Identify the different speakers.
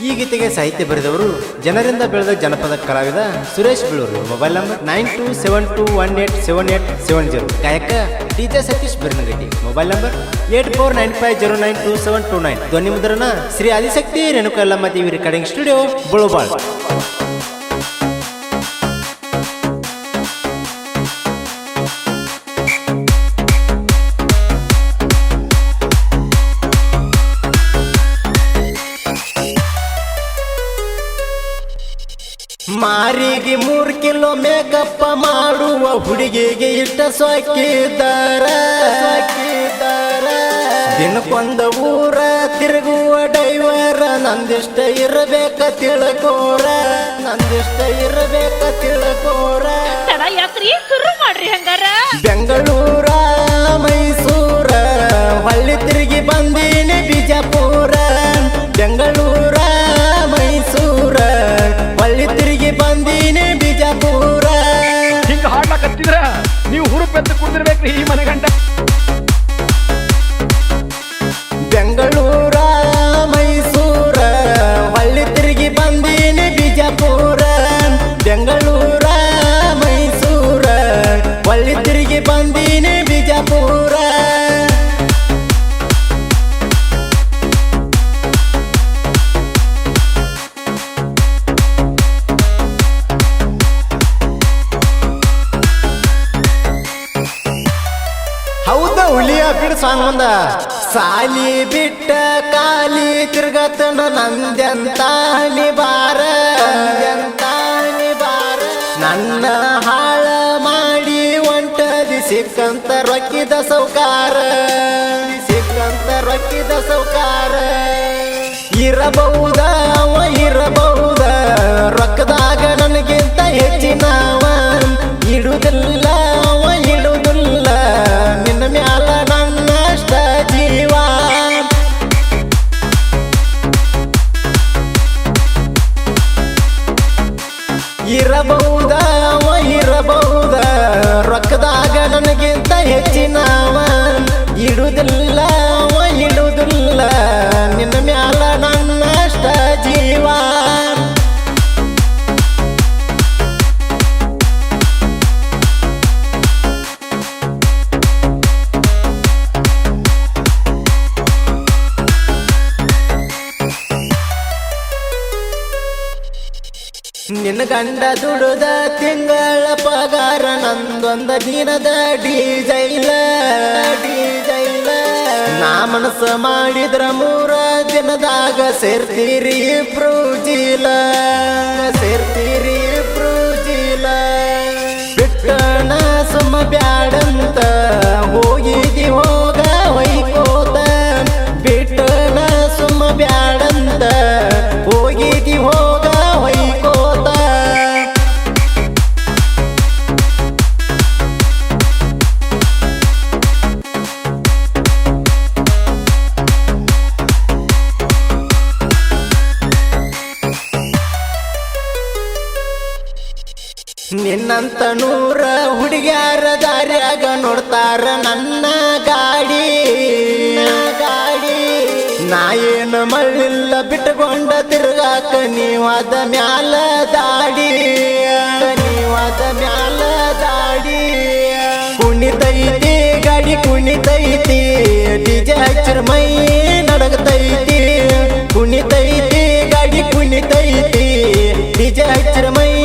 Speaker 1: ಈ ಗೀತೆಗೆ ಸಾಹಿತ್ಯ ಬರೆದವರು ಜನರಿಂದ ಬೆಳೆದ ಜನಪದ ಕಲಾವಿದ Suresh Biluru mobile number nine two seven two one eight seven eight seven zero ಗಾಯಕ DJ Satish Birnagaddi mobile number eight four nine five zero nine two seven two nine ಧ್ವನಿ ಮುದ್ರಣ ಶ್ರೀ ಆದಿಶಕ್ತಿ ರೇಣುಕಲ್ಲಮ್ಮ ದೇವಿ ರೆಕಾರ್ಡಿಂಗ್ ಸ್ಟುಡಿಯೋ ಬುಳುಬಾಳ್ ಮಾರಿಗೆ ಮೂರು kilo ಮೇಕಪ್ಪ ಮಾಡುವ ಹುಡುಗಿಗೆ ಇಷ್ಟ ಸಾಕಿದ್ದಾರ ಸಾಕಿದ್ದಾರ ದಿನಕ್ಕೊಂದ ಊರ ತಿರುಗುವ ಡೈವರ ನಂದಿಷ್ಟ ಇರಬೇಕ ತಿಳ್ಕೋರ. ನಂದಿಷ್ಟ ಇರಬೇಕ ತಿಳ್ಕೋರ.
Speaker 2: ಯಾತ್ರಿ ಯಾಕ್ರಿ ಶುರು ಮಾಡ್ರಿ ಹಂಗಾರ.
Speaker 1: ಬೆಂಗಳೂರ ಮೈಸೂರ
Speaker 3: ಹುರುಪೆದ್ದು ಕುಡಿದಿರ್ಬೇಕ್ರಿ ಈ ಮನೆ ಗಂಟ
Speaker 1: ಬೆಂಗಳೂರ, ಮೈಸೂರ, ಹಳ್ಳಿ ತಿರುಗಿ ಬಂದೀನಿ ಬಿಜಾಪುರ. ಬೆಂಗಳೂರ, ಮೈಸೂರ, ಹಳ್ಳಿ ತಿರುಗಿ ಬಂದೀನಿ ಸಾಂಗ್ ಮುಂದ ಸಾಲಿ ಬಿಟ್ಟ ಕಾಲಿ ತಿರ್ಗತನ ನಂದ್ಯಂತಾಲಿ ಬಾರ. ಬಾರ. ನನ್ನ ಹಾಳ ಮಾಡಿ ಒಂಟದಿ ಸಿಕ್ಕಂತ ರೊಕ್ಕಿದ ಸೌಕಾರ. ಸಿಕ್ಕಂತ ರೊಕ್ಕಿದ ಸೌಕಾರ. ಇರಬಹುದ ಅವ, ಇರಬಹುದ. ರೊಕ್ಕದಾಗ ನನಗಿಂತ ಹೆಚ್ಚಿನವ. ಇರಬಹುದ? ಇರಬಹುದ? ರೊಕ್ಕದಾಗ ನನಗಿಂತ ಹೆಚ್ಚಿನವ ಇಡುದಿಲ್ಲ. ನಿನ್ನ ಗಂಡ ದುಡುದ ತಿಂಗಳ ಪಗಾರ, ನಂದೊಂದ ದಿನದ ಡಿಜೈಲ ಡಿಜೈಲ ನಾ ಮನಸ್ಸ ಮಾಡಿದ್ರ ಮೂರ ದಿನದಾಗ ಸೇರ್ತೀರಿ ಪ್ರೂಜಿಲ ಜೀಲ. ಸೇರ್ತೀರಿ ಪ್ರೂಜಿಲ ಜೀಲ. ಬಿಟ್ಟಣ ಸುಮ್ಮ ಬ್ಯಾಡಂತ ನಿನ್ನಂತ ನೂರ ಹುಡುಗ್ಯಾರ ದಾರ್ಯಾಗ ನೋಡ್ತಾರ ನನ್ನ ಗಾಡಿ. ಗಾಡಿ ನಾ ಏನು ಮಳ್ಳಿಲ್ಲ ಬಿಟ್ಟುಕೊಂಡ ತಿರುಗಾಕ ನೀವಾದ ಮ್ಯಾಲ ದಾಡಿ. ನೀವಾದ ಮ್ಯಾಲ ದಾಡಿ. ಕುಣಿತೈತಿ, ಗಾಡಿ ಕುಣಿತೈತಿ ಡಿಜೆ ಹಚ್ಚರ ಮೈ ನಡಗತೈತಿ. ಕುಣಿತೈತಿ, ಗಾಡಿ ಕುಣಿತೈತಿ ಡಿಜೆ ಹಚ್ಚರ ಮೈ